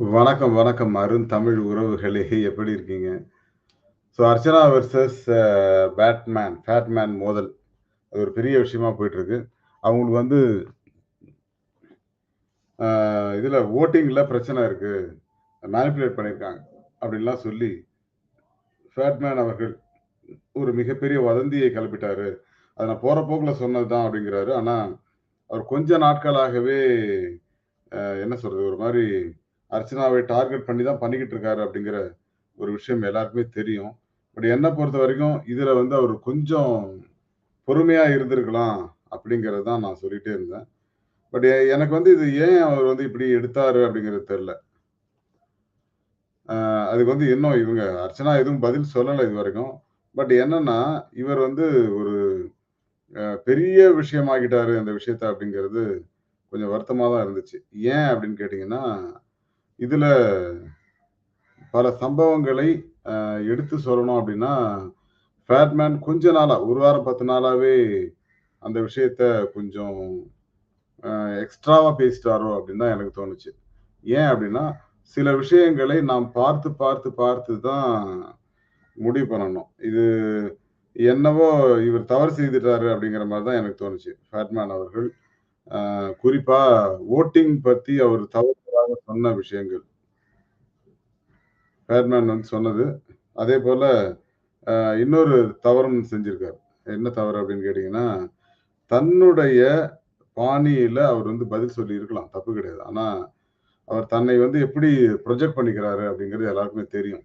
வணக்கம், வணக்கம். அருந்தமிழ் உறவுகளே! எப்படி இருக்கீங்க? So Archana versus Batman, fatman மோதல். அது ஒரு பெரிய விஷயமா போயிட்டுருக்கு. அவங்களுக்கு வந்து இதில் ஓட்டிங்கில் பிரச்சனை இருக்கு. மேனிப்புலேட் பண்ணியிருக்காங்க. அப்படின்லாம் சொல்லி, ஃபேட்மேன் அவர்கள் ஒரு மிகப்பெரிய வதந்தியை கிளப்பிட்டாரு. அதை நான் போகிற போக்கில் சொன்னது தான் அப்படிங்கிறாரு. ஆனால் அவர் கொஞ்ச நாட்களாகவே என்ன சொல்றது? ஒரு மாதிரி அர்ச்சனாவை டார்கெட் பண்ணி தான் பண்ணிக்கிட்டு இருக்காரு அப்படிங்கிற ஒரு விஷயம் எல்லாருக்குமே தெரியும். பட் என்ன பொறுத்தவரைக்கும், இதுல வந்து அவர் கொஞ்சம் பொறுமையா இருந்திருக்கலாம் அப்படிங்கிறது தான் நான் சொல்லிட்டே இருந்தேன். பட் எனக்கு வந்து இது ஏன் அவர் வந்து இப்படி எடுத்தாரு அப்படிங்கிறது தெரியல. அதுக்கு வந்து இன்னும் இவங்க அர்ச்சனா எதுவும் பதில் சொல்லலை இது வரைக்கும் பட் என்னன்னா, இவர் வந்து ஒரு பெரிய விஷயமாக்கிட்டாரு அந்த விஷயத்த அப்படிங்கிறது கொஞ்சம் வருத்தமாக தான் இருந்துச்சு. ஏன் அப்படின்னு கேட்டிங்கன்னா இதுல பல சம்பவங்களை எடுத்து சொல்லணும் அப்படின்னா, ஃபேட்மேன் கொஞ்ச நாளா ஒரு வாரம் 10 நாளாவே அந்த விஷயத்த கொஞ்சம் எக்ஸ்ட்ராவாக எக்ஸ்ட்ராவா பேசிட்டாரோ அப்படின்னு தான் எனக்கு தோணுச்சு. ஏன் அப்படின்னா, சில விஷயங்களை நாம் பார்த்து, பார்த்து, பார்த்து தான் முடிவு பண்ணணும். இது என்னவோ இவர் தவறு செய்துட்டாரு அப்படிங்கிற மாதிரி தான் எனக்கு தோணுச்சு. ஃபேட்மேன் அவர்கள். குறிப்பாக குறிப்பா வோட்டிங் பத்தி அவர் தவறுதலாக சொன்ன விஷயங்கள். ஃபேட்மேன் வந்து சொன்னது. அதே போல இன்னொரு தவறும் செஞ்சிருக்காரு. என்ன தவறு அப்படின்னு கேட்டீங்கன்னா, தன்னுடைய பாணியில அவர் வந்து பதில் சொல்லி இருக்கலாம் தப்பு கிடையாது. ஆனா, அவர் தன்னை வந்து எப்படி ப்ரொஜெக்ட் பண்ணிக்கிறாரு அப்படிங்கிறது எல்லாருக்குமே தெரியும்.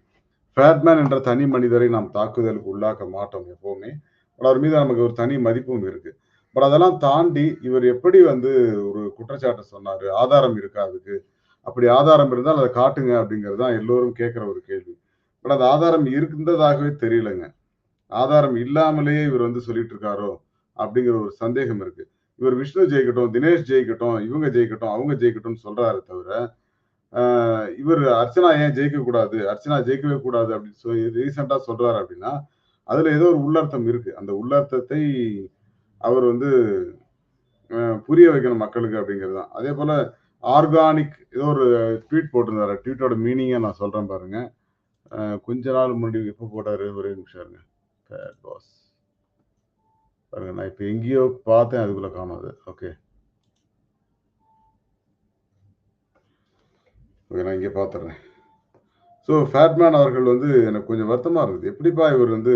ஃபேட்மேன் என்ற தனி மனிதரை நாம் தாக்குதலுக்கு உள்ளாக்க மாட்டோம் எப்பவுமே. பட் அவர் மீது நமக்கு ஒரு தனி மதிப்பும் இருக்கு. பட் அதெல்லாம் தாண்டி இவர் எப்படி வந்து ஒரு குற்றச்சாட்டை சொன்னாரு? ஆதாரம் இருக்கா அதுக்கு? அப்படி ஆதாரம் இருந்தால் அதை காட்டுங்க அப்படிங்கிறது தான் எல்லோரும் கேட்குற ஒரு கேள்வி. பட் அது ஆதாரம் இருந்ததாகவே தெரியலங்க. ஆதாரம் இல்லாமலேயே இவர் வந்து சொல்லிட்டு இருக்காரோ? அப்படிங்கிற ஒரு சந்தேகம் இருக்கு. இவர் விஷ்ணு ஜெயிக்கட்டும், தினேஷ் ஜெயிக்கட்டும், இவங்க ஜெயிக்கட்டும், அவங்க ஜெயிக்கட்டும்னு சொல்றாரு தவிர, இவர் அர்ச்சனா ஏன் ஜெயிக்க கூடாது அர்ச்சனா ஜெயிக்கவே கூடாது அப்படின்னு சொல்லி ரீசென்ட்டா சொல்றாரு அப்படின்னா, அதுல ஏதோ ஒரு உள்ளர்த்தம் இருக்கு. அந்த உள்ளர்த்தத்தை அவர் வந்து புரிய வைக்கணும் மக்களுக்கு அப்படிங்கிறது தான். அதே போல ஆர்கானிக் ஏதோ ஒரு ட்வீட் போட்டிருந்தாரு. ட்வீட்டோட மீனிங்கை நான் சொல்கிறேன் பாருங்க. கொஞ்ச நாள் முன்னாடி எப்போ போட்டார் ஒரே நிமிஷம் இருங்க. Fat boss. பாருங்க நான் இப்போ எங்கேயோ பார்த்தேன். அதுக்குள்ளே காணாது அது. ஓகே. ஓகே நான் இங்கே பார்த்துட்றேன் ஸோ ஃபேட்மேன் அவர்கள் வந்து எனக்கு கொஞ்சம் வருத்தமாக இருக்குது எப்படிப்பா இவர் வந்து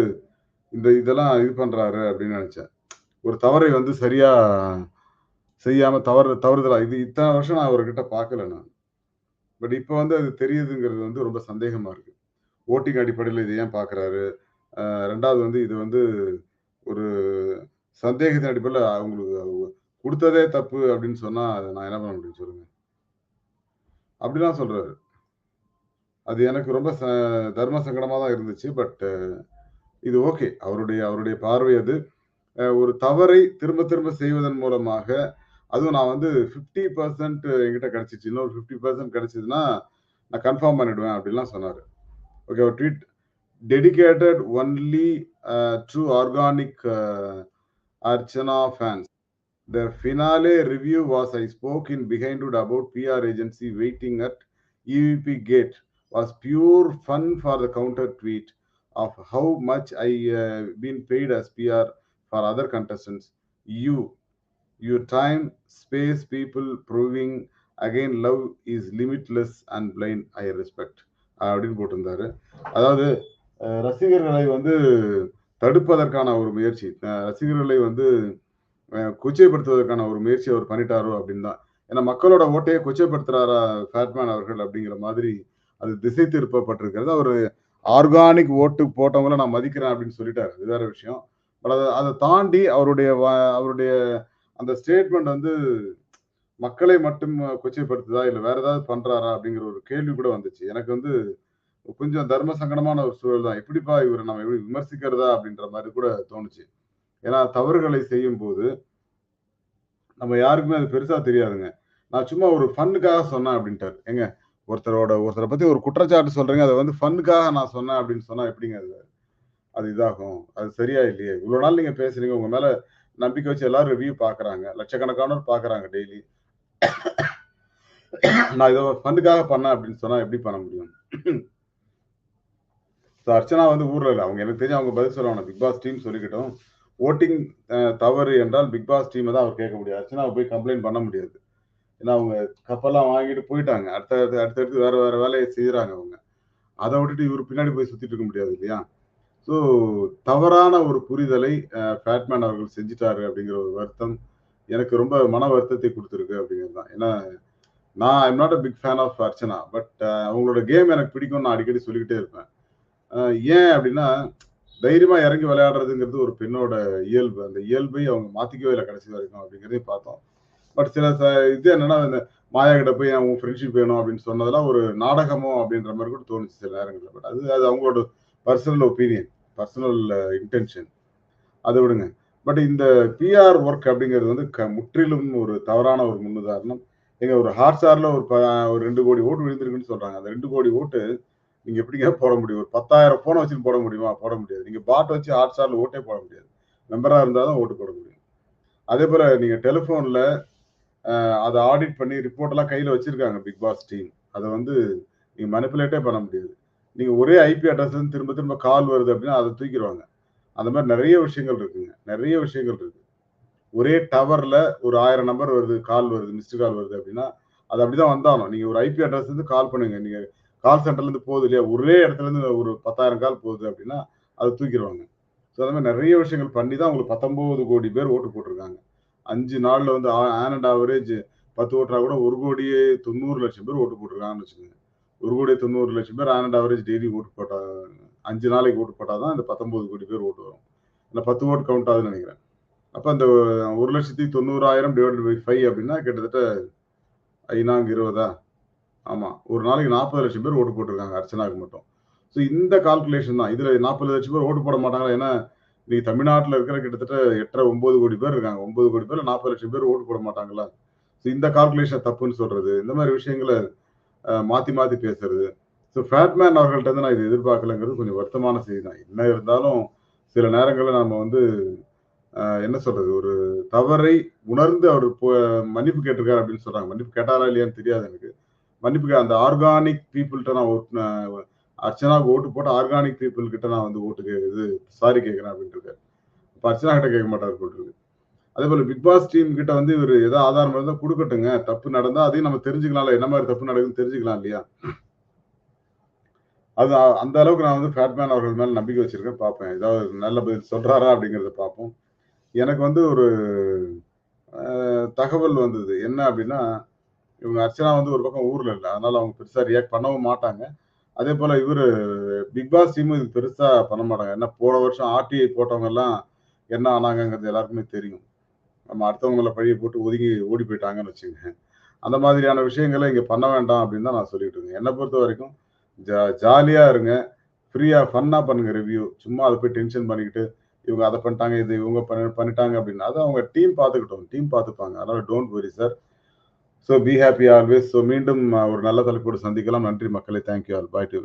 இந்த இதெல்லாம் இது பண்ணுறாரு அப்படின்னு நினச்சேன் ஒரு தவறை வந்து சரியாக செய்யாம தவறு தவறுதலா இது இத்தனை வருஷம் நான் அவர்கிட்ட பார்க்கல நான். பட் இப்போ வந்து அது தெரியுதுங்கிறது வந்து ரொம்ப சந்தேகமா இருக்கு. ஓட்டிங் அடிப்படையில் இதை ஏன் பார்க்குறாரு? ரெண்டாவது வந்து இது வந்து ஒரு சந்தேகத்தின் அடிப்படையில் அவங்களுக்கு கொடுத்ததே தப்பு அப்படின்னு சொன்னா, அதை நான் என்ன பண்ண முடியும் சொல்லுங்க? அப்படிலாம் சொல்றாரு. அது எனக்கு ரொம்ப ச தர்ம சங்கடமாக தான் இருந்துச்சு. பட் இது ஓகே. அவருடைய அவருடைய பார்வை அது. ஒரு தவறை திரும்ப திரும்ப செய்வதன் மூலமாக, அதுவும் நான் வந்து ஃபிஃப்டி பர்சன்ட் என்கிட்ட கிடச்சிச்சு இன்னொரு ஃபிஃப்டி பர்சன்ட் கிடச்சிதுன்னா நான் கன்ஃபார்ம் பண்ணிடுவேன் அப்படிலாம் சொன்னார் ஓகே ஒரு tweet dedicated only true organic Archana fans the finale review was I spoke in Behindwoods about PR agency waiting at EVP gate was pure fun for the counter tweet of how much I been paid as PR for other contestants you Your time, space, people proving again love is limitless and blind. I respect. அப்படின்னு போட்டிருந்தாரு. அதாவது ரசிகர்களை வந்து தடுப்பதற்கான ஒரு முயற்சி. ரசிகர்களை வந்து குச்சைப்படுத்துவதற்கான கொச்சைப்படுத்துவதற்கான ஒரு முயற்சி அவர் பண்ணிட்டாரோ அப்படின்னு தான். ஏன்னா மக்களோட ஓட்டையை கொச்சைப்படுத்துறாரா ஃபேட்மேன் அவர்கள் அப்படிங்கிற மாதிரி அது திசை திருப்பப்பட்டிருக்கிறது. அவர் ஆர்கானிக் ஓட்டு போட்டவங்கள நான் மதிக்கிறேன் அப்படின்னு சொல்லிட்டாரு. இது வேற விஷயம். பட் அதை அதை தாண்டி அவருடைய அவருடைய அந்த ஸ்டேட்மெண்ட் வந்து மக்களை மட்டும் கொச்சைப்படுத்துதா? இல்லை வேற ஏதாவது பண்றாரா? அப்படிங்கிற ஒரு கேள்வி கூட வந்துச்சு. எனக்கு வந்து கொஞ்சம் தர்ம சங்கடமான ஒரு சூழல் தான். எப்படிப்பா இவரை நம்ம எப்படி விமர்சிக்கிறதா? அப்படின்ற மாதிரி கூட தோணுச்சு. ஏன்னா தவறுகளை செய்யும் போது நம்ம யாருக்குமே அது பெருசா தெரியாதுங்க. நான் சும்மா ஒரு ஃபன்னுக்காக சொன்னேன் அப்படின்ட்டார் ஏங்க ஒருத்தரோட ஒருத்தரை பத்தி ஒரு குற்றச்சாட்டு சொல்றீங்க. அதை வந்து ஃபன்னுக்காக நான் சொன்னேன் அப்படின்னு சொன்னா எப்படிங்க அது? அது இதாகும். அது சரியா இல்லையே. இவ்வளோ நாள் நீங்க பேசுறீங்க. உங்க மேல நம்பிக்கை வச்சு எல்லாரும் ரிவ்யூ பார்க்குறாங்க. லட்சக்கணக்கானோர் பார்க்குறாங்க டெய்லி. நான் இதை ஃபண்டுக்காக பண்ணேன் அப்படின்னு சொன்னால் எப்படி பண்ண முடியும்? ஸோ அர்ச்சனா வந்து ஊரில் இல்லை. அவங்க எனக்கு தெரிஞ்சு அவங்க பதில் சொல்லுவாங்க. பிக் பாஸ் டீம் சொல்லிக்கிட்டோம். ஓட்டிங் தவறு என்றால் பிக் பாஸ் டீமை தான் அவர் கேட்க முடியாது அர்ச்சனாவை போய் கம்ப்ளைண்ட் பண்ண முடியாது. ஏன்னா அவங்க கப்பெல்லாம் வாங்கிட்டு போயிட்டாங்க. அடுத்த அடுத்தடுத்து வேற வேற வேலையை செய்கிறாங்க அவங்க. அதை விட்டுட்டு இவர் பின்னாடி போய் சுற்றிட்டு இருக்க முடியாது இல்லையா? ஸோ தவறான ஒரு புரிதலை ஃபேட்மேன் அவர்கள் செஞ்சிட்டாரு அப்படிங்கிற ஒரு வருத்தம் எனக்கு ரொம்ப மன வருத்தத்தை கொடுத்துருக்கு அப்படிங்கிறது தான். ஏன்னா நான் I'm not a big fan of Archana but அவங்களோட கேம் எனக்கு பிடிக்கும் நான் அடிக்கடி சொல்லிக்கிட்டே இருப்பேன். ஏன் அப்படின்னா தைரியமா இறங்கி விளையாடுறதுங்கிறது ஒரு பெண்ணோட இயல்பு. அந்த இயல்பை அவங்க மாத்திக்கவே இல்லை கடைசி வரைக்கும் அப்படிங்கிறதையும் பார்த்தோம். பட் சில இது என்னன்னா இந்த மாயா கிட்ட போய் அவங்க ஃப்ரெண்ட்ஷிப் வேணும் அப்படின்னு சொன்னதெல்லாம் ஒரு நாடகமோ அப்படின்ற மாதிரி கூட தோணுச்சு சில நேரங்களில். பட் அது அது அவங்களோட personal opinion personal intention uh, அதை விடுங்க. பட் இந்த பிஆர் ஒர்க் அப்படிங்கிறது வந்து க முற்றிலும் ஒரு தவறான ஒரு முன்னுதாரணம். எங்க ஒரு ஹாட்ஸ்டார்ல ஒரு ப ஒரு ரெண்டு கோடி ஓட்டு விழுந்திருக்குன்னு சொல்றாங்க. அந்த ரெண்டு கோடி ஓட்டு நீங்க எப்படிங்க போட முடியும்? ஒரு பத்தாயிரம் போனை வச்சு போட முடியுமா? போட முடியாது. நீங்க பாட் வச்சு ஹாட்ஸ்டார்ல ஓட்டே போட முடியாது. மெம்பரா இருந்தால் தான் ஓட்டு போட முடியும். அதே போல நீங்க டெலிஃபோன்ல அதை ஆடிட் பண்ணி ரிப்போர்ட் எல்லாம் கையில வச்சிருக்காங்க பிக் பாஸ் டீம் அதை வந்து நீங்க மனிப்புலேட்டே பண்ண முடியாது. நீங்கள் ஒரே ஐபி அட்ரஸ்லேருந்து திரும்ப திரும்ப கால் வருது அப்படின்னா அதை தூக்கிடுவாங்க. அந்த மாதிரி நிறைய விஷயங்கள் இருக்குங்க. நிறைய விஷயங்கள் இருக்கு. ஒரே டவரில் ஒரு ஆயிரம் நம்பர் வருது கால் வருது மிஸ்டு கால் வருது அப்படின்னா அது அப்படி தான் வந்தாலும் நீங்கள் ஒரு ஐபி அட்ரஸ்லேருந்து கால் பண்ணுங்க. நீங்கள் கால் சென்டர்லேருந்து போகுது இல்லையா? ஒரே இடத்துல இருந்து ஒரு பத்தாயிரம் கால் போகுது அப்படின்னா அதை தூக்கிடுவாங்க. ஸோ அந்த மாதிரி நிறைய விஷயங்கள் பண்ணி தான் உங்களுக்கு பத்தொம்போது கோடி பேர் ஓட்டு போட்டிருக்காங்க. அஞ்சு நாளில் வந்து ஆன் அண்ட் ஆவரேஜ் பத்து ஓட்டுனா கூட ஒரு கோடியே தொண்ணூறு லட்சம் பேர் ஓட்டு போட்டிருக்காங்கன்னு வச்சுக்கோங்க. ஒரு கோடி தொண்ணூறு லட்சம் பேர் ஆன் அண்ட் ஆவரேஜ் டெய்லி ஓட்டு போட்டா அஞ்சு நாளைக்கு ஓட்டு போட்டால் தான் இந்த பத்தொம்போது கோடி பேர் ஓட்டு வரும். இந்த பத்து ஓட் கவுண்ட் ஆகுதுன்னு நினைக்கிறேன். அப்போ அந்த ஒரு லட்சத்தி தொண்ணூறாயிரம் டிவைடட் பை ஃபைவ் அப்படின்னா கிட்டத்தட்ட ஐநாங்க இருபதா? ஆமாம் ஒரு நாளைக்கு நாற்பது லட்சம் பேர் ஓட்டு போட்டிருக்காங்க அர்ச்சனாவுக்கு மட்டும். ஸோ இந்த கால்குலேஷன் தான். இதில் நாற்பது லட்சம் பேர் ஓட்டு போட மாட்டாங்களா? ஏன்னா இன்னைக்கு தமிழ்நாட்டில் இருக்கிற கிட்டத்தட்ட எட்டரை ஒம்பது கோடி பேர் இருக்காங்க. ஒன்பது கோடி பேர் நாற்பது லட்சம் பேர் ஓட்டு போட மாட்டாங்களா? ஸோ இந்த கால்குலேஷன் தப்புன்னு சொல்றது. இந்த மாதிரி விஷயங்களை மாற்றி மாத்தி மாத்தி பேசுறது. ஸோ ஃபேட்மேன் அவர்கள்ட்ட இருந்து நான் இது எதிர்பார்க்கலங்கிறது கொஞ்சம் வருத்தமான செய்தி தான் என்ன இருந்தாலும் சில நேரங்களில் நம்ம வந்து என்ன சொல்றது ஒரு தவறை உணர்ந்து அவர் போ- மன்னிப்பு கேட்டிருக்காரு அப்படின்னு சொல்றாங்க. மன்னிப்பு கேட்டாரா இல்லையான்னு தெரியாது எனக்கு. மன்னிப்பு கே- அந்த ஆர்கானிக் பீப்புள்கிட்ட நான் ஓட்டு அர்ச்சனாவுக்கு ஓட்டு போட்டு ஆர்கானிக் பீப்புள் கிட்ட நான் வந்து ஓட்டு கே இது சாரி கேட்கிறேன் அப்படின்ட்டு இருக்காரு. இப்போ அர்ச்சனா கிட்ட கேட்க மாட்டார் போட்டுருக்கு அதே போல பிக் பாஸ் டீம் கிட்ட வந்து இவர் ஏதாவது ஆதாரம் இருந்தா கொடுக்கட்டுங்க. தப்பு நடந்தா அதையும் நம்ம தெரிஞ்சுக்கலாம்ல என்ன மாதிரி தப்பு நடக்குதுன்னு தெரிஞ்சுக்கலாம் இல்லையா? அது அந்த அளவுக்கு நான் வந்து ஃபேட்மேன் அவர்கள் மேல நம்பிக்கை வச்சிருக்கேன் பார்ப்பேன். ஏதாவது நல்ல பதில் சொல்றாரா அப்படிங்கறத பார்ப்போம். எனக்கு வந்து ஒரு தகவல் வந்தது. என்ன அப்படின்னா இவங்க அர்ச்சனா வந்து ஒரு பக்கம் ஊர்ல இல்லை. அதனால அவங்க பெருசா ரியாக்ட் பண்ணவும் மாட்டாங்க. அதே போல இவர் பிக் பாஸ் டீமும் இது பெருசா பண்ண மாட்டாங்க. ஏன்னா போன வருஷம் ஆர்டிஐ போட்டவங்க எல்லாம் என்ன ஆனாங்கங்கிறது எல்லாருக்குமே தெரியும். நம்ம அடுத்தவங்களை பழிய போட்டு ஒதுங்கி ஓடி போயிட்டாங்கன்னு வச்சுங்க அந்த மாதிரியான விஷயங்களை இங்கே பண்ண வேண்டாம் அப்படின்னு தான் நான் சொல்லிட்டு இருக்கேன். என்னை பொறுத்த வரைக்கும் ஜா ஜாலியாக இருங்க. ஃப்ரீயாக ஃபன்னாக பண்ணுங்க ரிவ்யூ சும்மா அதை போய் டென்ஷன் பண்ணிக்கிட்டு இவங்க அதை பண்ணிட்டாங்க இது இவங்க பண்ணி பண்ணிட்டாங்க அப்படின்னு. அதை அவங்க டீம் பார்த்துக்கிட்டோம். டீம் பார்த்துப்பாங்க. அதனால் don't worry sir so be happy always so மீண்டும் ஒரு நல்ல தலைப்போடு சந்திக்கலாம். நன்றி மக்களே. Thank you all bye to